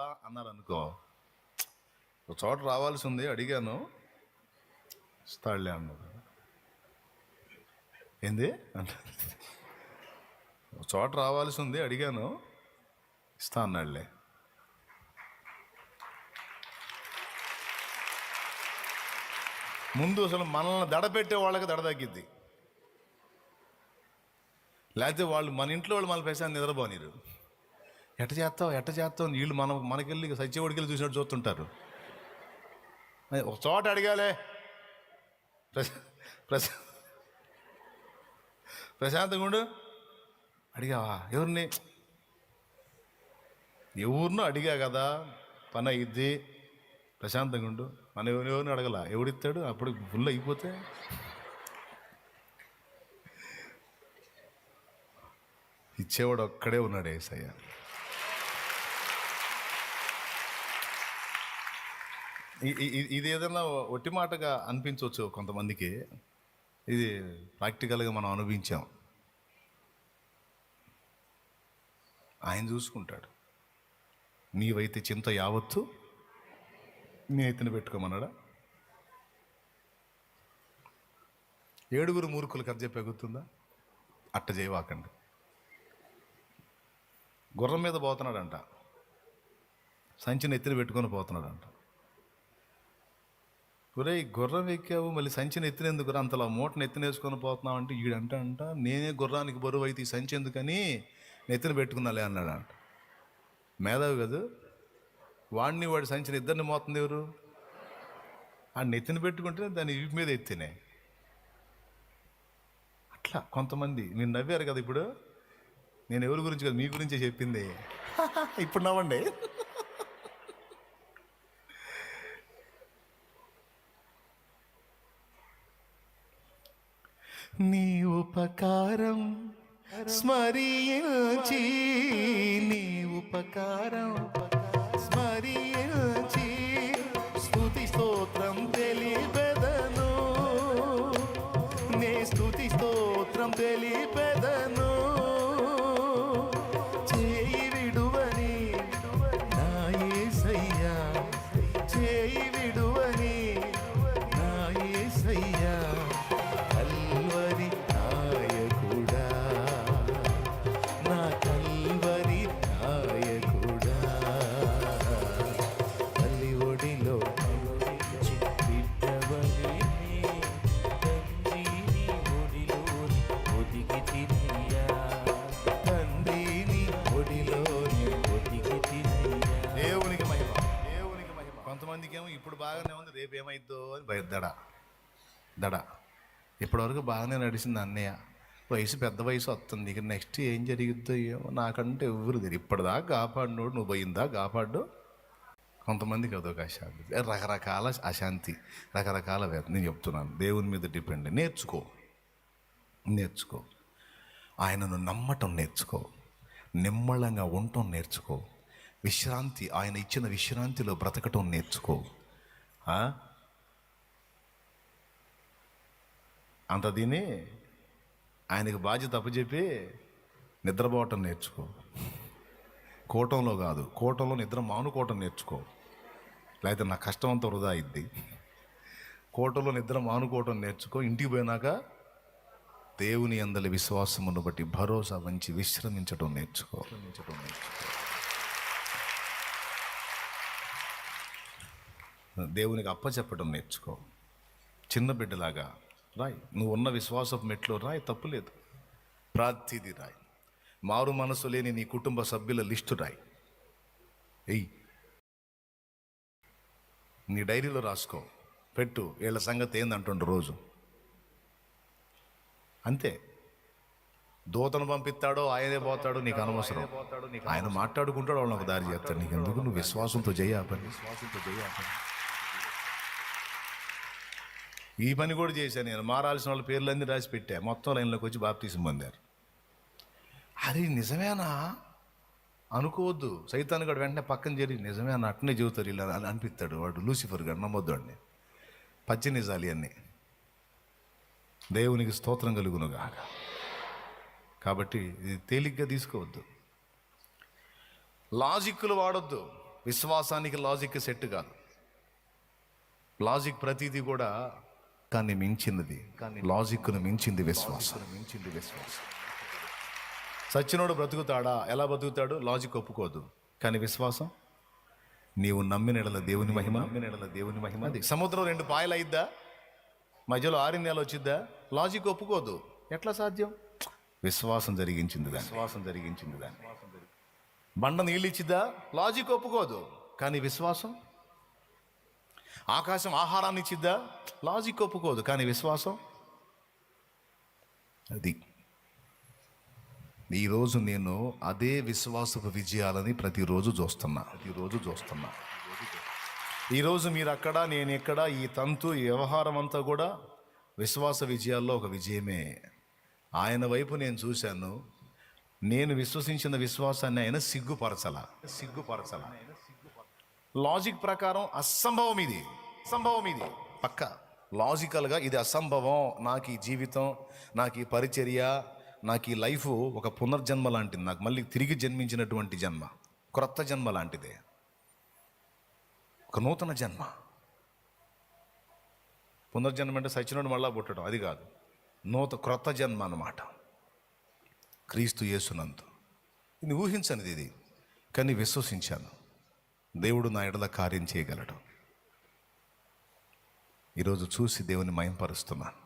అన్నారు అనుకో ఒక చోట రావాల్సి ఉంది అడిగాను ఇస్తాడులే అన్నాడు. ఏంది? అంట ఒక చోట రావాల్సి ఉంది అడిగాను ఇస్తా అన్నాడులే. ముందు అసలు మనల్ని దడ పెట్టే వాళ్ళకి దడ తగ్గిద్ది. లేకపోతే వాళ్ళు మన ఇంట్లో వాళ్ళు మన పైసా నిద్రపోనిరు. ఎట్ట చేస్తావు ఎట్ట చేస్తావు నీళ్ళు వీళ్ళు మన మనకెళ్ళి సత్యవాడికి చూసినట్టు చూస్తుంటారు. ఒక చోట అడగాలే. ప్రశా ప్రశాంతంగా ఉండు అడిగావా? ఎవరిని? ఎవరినో అడిగా కదా. పని అయ్యిద్ది ప్రశాంతంగా ఉండు మన ఎవరిని ఎవరిని అడగల? ఎవడిస్తాడు? అప్పుడు ఫుల్ అయిపోతే. ఇచ్చేవాడు ఒక్కడే ఉన్నాడు ఏసయ్య. ఇది ఏదైనా ఒట్టి మాటగా అనిపించవచ్చు కొంతమందికి. ఇది ప్రాక్టికల్గా మనం అనుభవించాం. ఆయన చూసుకుంటాడు. నీవైతే చింత యావత్తు నీ ఎత్తున పెట్టుకోమన్నాడా? ఏడుగురు మూర్ఖులు కథ చెప్పే గుర్తుందా అట్ట చేయవాకండి. గుర్రం మీద పోతున్నాడంట. సంచిని ఎత్తిన పెట్టుకొని పోతున్నాడంట. ఒరే గుర్రం ఎక్కావు మళ్ళీ సంచిని ఎత్తినందుకు అంతలా మూటను ఎత్తినేసుకొని పోతున్నావు అంటే ఈడంట అంట నేనే గుర్రానికి బరువు అయితే ఈ సంచి ఎందుకని నెత్తిన పెట్టుకున్నాలే అంట మేధావి కదా? వాడిని వాడి సంచిని ఇద్దరిని మోతుంది ఎవరు? ఆ నెత్తిన పెట్టుకుంటే దాన్ని వీపు మీద ఎత్తినే. అట్లా కొంతమంది మీరు నవ్వారు కదా ఇప్పుడు? నేను ఎవరి గురించి కదా మీ గురించే చెప్పింది. ఇప్పుడు నవ్వండి. నీ ఉపకారం స్మరించి నీ ఉపకారం స్మరించి స్థుతి స్తోత్రం తెలిపెదను. నే స్థుతి స్తోత్రం తెలిపెదను. బాగానే ఉంది రేపు ఏమైద్దో అని భయ. దడ దడ. ఇప్పటివరకు బాగానే నడిచింది అన్నయ్య. వయసు పెద్ద వయసు వస్తుంది. ఇక నెక్స్ట్ ఏం జరిగిద్దో ఏమో నాకంటే ఎవరు తెలియదు. ఇప్పటిదాకా కాపాడినోడు నువ్వు పోయిందా కాపాడు? కొంతమందికి అదొక అశాంతి. రకరకాల అశాంతి రకరకాల నేను చెప్తున్నాను. దేవుని మీద డిపెండ్ నేర్చుకో. నేర్చుకో. ఆయనను నమ్మటం నేర్చుకో. నిమ్మళంగా ఉండటం నేర్చుకో. విశ్రాంతి ఆయన ఇచ్చిన విశ్రాంతిలో బ్రతకటం నేర్చుకో. అంత దీని ఆయనకి బాధ్యత అప్పచెప్పి నిద్రపోవటం నేర్చుకో. కూటంలో కాదు కూటంలో నిద్ర మానుకోవటం నేర్చుకో. లేకపోతే నా కష్టం అంతా వృధా అయింది కోటలో నిద్ర మానుకోవటం నేర్చుకో. ఇంటికి పోయినాక దేవుని అందలి విశ్వాసమును బట్టి భరోసా వంచి విశ్రమించటం నేర్చుకో. నేర్చుకో. దేవునికి అప్పచెప్పడం నేర్చుకో. చిన్న బిడ్డలాగా రాయ్. నువ్వు ఉన్న విశ్వాసపు మెట్లో రాయ్ తప్పులేదు ప్రార్థిది రాయ్. మారు మనసు లేని నీ కుటుంబ సభ్యుల లిస్టు రాయ్. ఎయ్ నీ డైరీలో రాసుకో. పెట్టు. వీళ్ళ సంగతి ఏందంటుండ్రు రోజు. అంతే. దూతను పంపిస్తాడో ఆయనే పోతాడో నీకు అనవసరం. ఆయన మాట్లాడుకుంటాడు వాళ్ళని ఒక దారి చేస్తాడు. నీకు ఎందుకు నువ్వు విశ్వాసంతో చేయాలి విశ్వాసంతో చేయాలి ఈ పని కూడా చేశాను నేను. మారాల్సిన వాళ్ళ పేర్లన్నీ రాసి పెట్టా. మొత్తం లైన్లోకి వచ్చి బాప్తీసం పొందారు. అరే నిజమేనా? అనుకోవద్దు. సైతాన్ గడు వెంటనే పక్కన చేరి నిజమేనా అట్నే చెబుతారు ఇలా అని అనిపిస్తాడు వాడు లూసిఫర్ గారు నమ్మొద్దు వాడిని. పచ్చి నిజాలి అన్ని దేవునికి స్తోత్రం కలుగునుగాక. కాబట్టి ఇది తేలిగ్గా తీసుకోవద్దు. లాజిక్లు వాడొద్దు. విశ్వాసానికి లాజిక్ సెట్ కాదు. లాజిక్ ప్రతిదీ కూడా కానీ మించినది కానీ లాజిక్ను మించింది విశ్వాసం. మించింది విశ్వాసం సచ్చినోడు బ్రతుకుతాడా? ఎలా బ్రతుకుతాడు? లాజిక్ ఒప్పుకోదు. కానీ విశ్వాసం? నీవు నమ్మిన ఎడల దేవుని మహిమ. నమ్మిన ఎడల దేవుని మహిమ అది సముద్రం రెండు పాయలు అయిద్దా? మధ్యలో ఆరిన నెల వచ్చిద్దా? లాజిక్ ఒప్పుకోదు. ఎట్లా సాధ్యం? విశ్వాసం జరిగించింది విశ్వాసం జరిగించింది దాన్ని. బండ నీళ్ళు ఇచ్చిద్దా? లాజిక్ ఒప్పుకోదు. కానీ విశ్వాసం? ఆకాశం ఆహారాన్ని ఇచ్చిద్దా? లాజిక్ ఒప్పుకోదు కానీ విశ్వాసం? అది. ఈరోజు నేను అదే విశ్వాసపు విజయాలని ప్రతిరోజు చూస్తున్నా. ప్రతిరోజు చూస్తున్నా. ఈరోజు మీరు అక్కడ నేను ఇక్కడ ఈ తంతు ఈ వ్యవహారం అంతా కూడా విశ్వాస విజయాల్లో ఒక విజయమే. ఆయన వైపు నేను చూశాను. నేను విశ్వసించిన విశ్వాసాన్ని ఆయన సిగ్గుపరచల. సిగ్గుపరచల. లాజిక్ ప్రకారం అసంభవం ఇది. అసంభవం ఇది. పక్క. లాజికల్గా ఇది అసంభవం. నాకు ఈ జీవితం నాకు ఈ పరిచర్య నాకు ఈ లైఫ్ ఒక పునర్జన్మ లాంటిది. నాకు మళ్ళీ తిరిగి జన్మించినటువంటి జన్మ. క్రొత్త జన్మ లాంటిదే. ఒక నూతన జన్మ. పునర్జన్మ అంటే సచినుడు మళ్ళా పుట్టడం. అది కాదు. నూత క్రొత్త జన్మ అన్నమాట. క్రీస్తు యేసునందు. ఇది ఊహించనిది ఇది. కానీ విశ్వసించాను. దేవుడు నా ఎడల కార్యం చేయగలడు. ఈరోజు చూసి దేవుని మయంపరుస్తున్నాను